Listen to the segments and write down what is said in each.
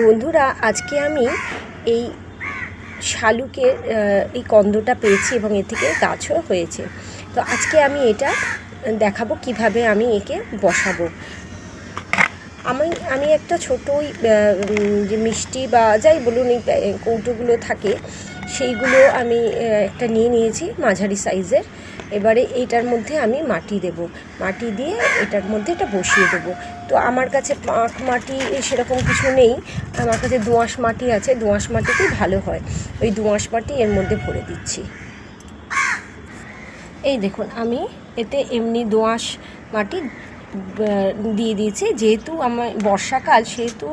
বন্ধুরা আজকে আমি এই শালুকের আহ, এই কন্দটা পেয়েছি এবং এ থেকে গাছও হয়েছে। তো আজকে আমি এটা দেখাবো কীভাবে আমি একে বসাবো। আমি আমি একটা ছোটো ওই আহ, উম, যে মিষ্টি বা যাই বলুন এই কৌটোগুলো থাকে সেইগুলো আমি একটা নিয়ে নিয়েছি মাঝারি সাইজের। এবারে এইটার মধ্যে আমি মাটি দেব। মাটি দিয়ে এটার মধ্যে এটা বসিয়ে দেব। তো আমার কাছে পাঁক মাটি সেরকম কিছু নেই। আমার কাছে দোঁয়াশ মাটি আছে। দোঁয়াশ মাটিতেই ভালো হয়। ওই দোঁয়াশ মাটি এর মধ্যে ভরে দিচ্ছি। এই দেখুন, আমি এতে এমনি দোঁয়াশ মাটি দিয়ে দিয়েছি। যেহেতু আমার বর্ষাকাল, সেহেতু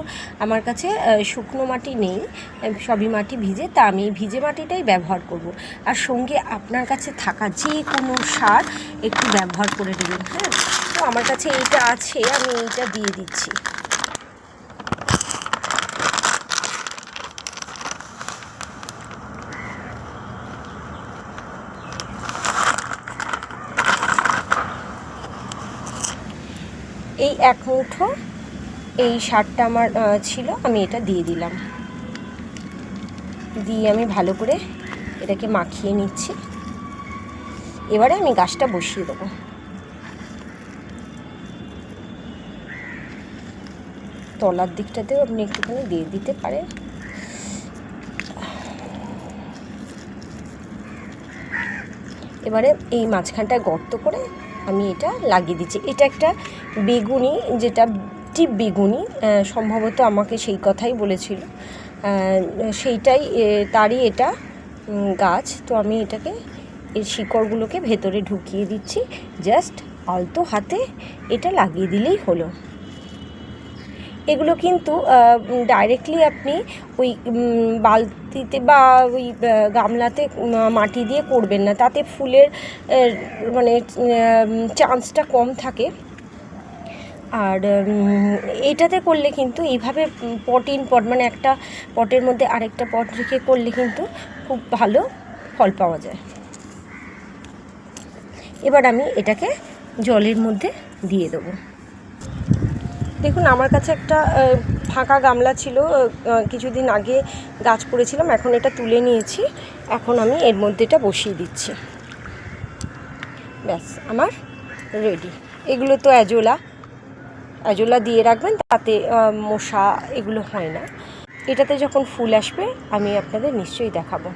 আমার কাছে শুকনো মাটি নেই সবই মাটি ভিজে, তা আমি ভিজে মাটিটাই ব্যবহার করব। আর সঙ্গে আপনার কাছে থাকা যে কোনো সার একটু ব্যবহার করে দেবেন হ্যাঁ? তো আমার কাছে এইটা আছে, আমি এইটা দিয়ে দিচ্ছি। এই এক মুঠো এই সারটা আমার ছিল, আমি এটা দিয়ে দিলাম। দিয়ে আমি ভালো করে এটাকে মাখিয়ে নিচ্ছি। এবারে আমি গাছটা বসিয়ে দেবো। তলার দিকটাতেও আপনি একটুখানি দিয়ে দিতে পারেন। এবারে এই মাঝখানটায় গর্ত করে আমি এটা লাগিয়ে দিচ্ছি। এটা একটা বেগুনি, যেটা টিপ বেগুনি সম্ভবত আমাকে সেই কথাই বলেছিল। সেইটাই তারই এটা গাছ। তো আমি এটাকে, এর শিকড়গুলোকে ভেতরে ঢুকিয়ে দিচ্ছি। জাস্ট অল্প হাতে এটা লাগিয়ে দিলেই হলো। এগুলো কিন্তু ডাইরেক্টলি আপনি ওই বালতিতে বা ওই গামলাতে মাটি দিয়ে করবেন না। তাতে ফুলের মানে চান্সটা কম থাকে। আর এটাতে করলে কিন্তু এইভাবে পট ইন পট মানে একটা পটের মধ্যে আরেকটা পট রেখে করলে কিন্তু খুব ভালো ফল পাওয়া যায়। এবার আমি এটাকে জলের মধ্যে দিয়ে দেবো। দেখুন, আমার কাছে একটা ফাঁকা গামলা ছিল কিছুদিন আগে গাছ করেছিলাম এখন এটা তুলে নিয়েছি, এখন আমি এর মধ্যে এটা বসিয়ে দিচ্ছি। ব্যাস, আমার রেডি এগুলো তো অ্যাজোলা। অ্যাজোলা দিয়ে রাখবেন, তাতে মশা এগুলো হয় না। এটাতে যখন ফুল আসবে, আমি আপনাদের নিশ্চয়ই দেখাবো।